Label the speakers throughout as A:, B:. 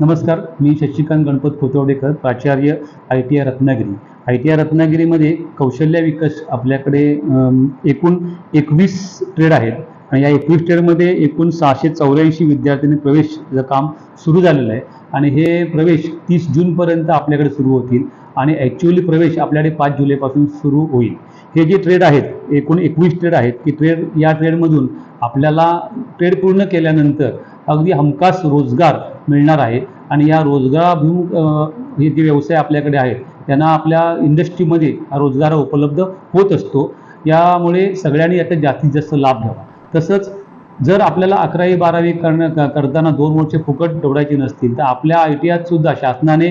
A: नमस्कार मी शशिकांत गणपत कोतवडेकर प्राचार्य I T I Ratnagiri. I T I रत्नागिरीमध्ये कौशल्य विकास आपल्याकडे एकूण एकवीस ट्रेड आहेत आणि या एकवीस ट्रेडमध्ये एकूण सहाशे चौऱ्याऐंशी विद्यार्थ्यांनी प्रवेशचं काम सुरू झालेलं आहे. आणि हे प्रवेश तीस जूनपर्यंत आपल्याकडे सुरू होतील आणि ॲक्च्युअली प्रवेश आपल्याकडे पाच जुलैपासून सुरू होईल. हे जे ट्रेड आहेत एकूण एकवीस ट्रेड आहेत की ट्रेड या ट्रेडमधून आपल्याला ट्रेड पूर्ण केल्यानंतर अगदी हमखास रोजगार मिळणार आहे. आणि या रोजगाराभिमुख हे जे व्यवसाय आपल्याकडे आहेत त्यांना आपल्या इंडस्ट्रीमध्ये हा रोजगार उपलब्ध होत असतो. यामुळे सगळ्यांनी याचा जास्तीत जास्त लाभ घ्यावा. तसंच जर आपल्याला अकरावी बारावी करणं करताना दोन वर्षे फुकट दौडायची नसतील तर आपल्या आय टी आयत सुद्धा शासनाने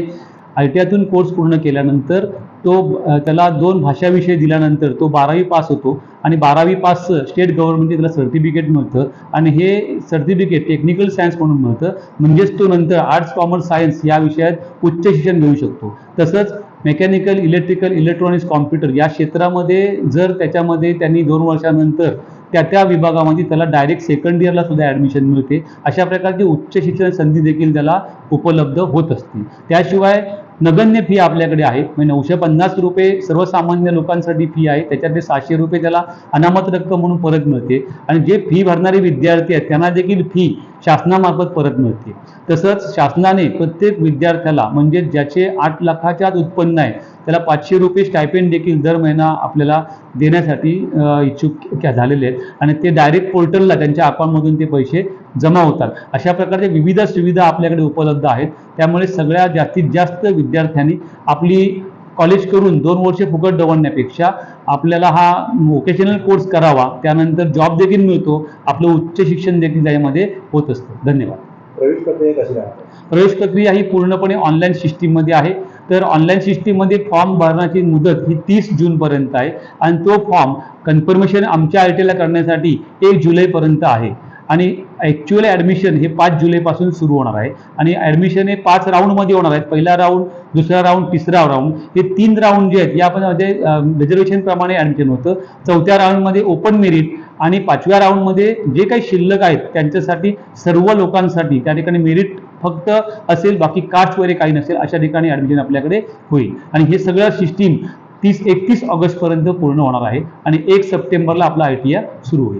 A: आय टी आयतून कोर्स पूर्ण केल्यानंतर तो त्याला दोन भाषाविषय दिल्यानंतर तो बारावी पास होतो आणि बारावी पास स्टेट गव्हर्नमेंटने त्याला सर्टिफिकेट मिळतं आणि हे सर्टिफिकेट टेक्निकल सायन्स म्हणून मिळतं. म्हणजेच तो नंतर आर्ट्स कॉमर्स सायन्स या विषयात उच्च शिक्षण घेऊ शकतो. तसंच मेकॅनिकल इलेक्ट्रिकल इलेक्ट्रॉनिक्स कॉम्प्युटर या क्षेत्रामध्ये जर त्याच्यामध्ये त्यांनी दोन वर्षानंतर त्या त्या विभागामध्ये त्याला डायरेक्ट सेकंड इयरला सुद्धा ॲडमिशन मिळते. अशा प्रकारची उच्च शिक्षण संधी देखील त्याला उपलब्ध होत असते. त्याशिवाय नगण्य फी आपल्याकडे आहे. म्हणजे नऊशे पन्नास रुपये सर्वसामान्य लोकांसाठी फी आहे. त्याच्यातले सहाशे रुपये त्याला अनामत रक्कम म्हणून परत मिळते. आणि जे फी भरणारे विद्यार्थी आहेत त्यांना देखील फी शासनामार्फत परत मिळते. तसंच शासनाने प्रत्येक विद्यार्थ्याला म्हणजे ज्याचे आठ लाखाच्या आत उत्पन्न आहे त्याला पाचशे रुपये स्टायपेंड देखील दर महिना आपल्याला देण्यासाठी इच्छुक झालेले आहेत. आणि ते डायरेक्ट पोर्टलला त्यांच्या अकाउंटमधून ते पैसे जमा होतात. अशा प्रकारच्या विविध सुविधा आपल्याकडे उपलब्ध आहेत. त्यामुळे सगळ्या जास्तीत जास्त विद्यार्थ्यांनी आपली कॉलेज करून दोन वर्षे फुकट दवडण्यापेक्षा आपल्याला हा व्होकेशनल कोर्स करावा. त्यानंतर जॉब देखील मिळतो. आपलं उच्च शिक्षण देखील त्यामध्ये होत असतं. धन्यवाद.
B: प्रवेश प्रक्रिया कशी
A: प्रवेश प्रक्रिया ही पूर्णपणे ऑनलाईन सिस्टीममध्ये आहे. तर ऑनलाईन सिस्टीममध्ये फॉर्म भरण्याची मुदत ही तीस जूनपर्यंत आहे. आणि तो फॉर्म कन्फर्मेशन आमच्या आय टीला करण्यासाठी एक जुलैपर्यंत आहे. आणि ॲक्च्युअल ॲडमिशन हे पाच जुलैपासून सुरू होणार आहे. आणि ॲडमिशन हे पाच राऊंडमध्ये होणार आहेत. पहिला राऊंड दुसरा राऊंड तिसरा राऊंड हे तीन राऊंड जे आहेत यामध्ये रिझर्वेशनप्रमाणे ॲडमिशन होतं. चौथ्या राऊंडमध्ये ओपन मेरिट आणि पाचव्या राऊंडमध्ये जे काही शिल्लक आहेत त्यांच्यासाठी सर्व लोकांसाठी त्या ठिकाणी मेरिट फक्त असेल बाकी कास्ट वगैरे काही नसेल अशा ठिकाणी ॲडमिशन आपल्याकडे होईल. आणि हे सगळं सिस्टीम तीस एकतीस ऑगस्टपर्यंत पूर्ण होणार आहे. आणि एक सप्टेंबरला आपला आय टी आय सुरू होईल.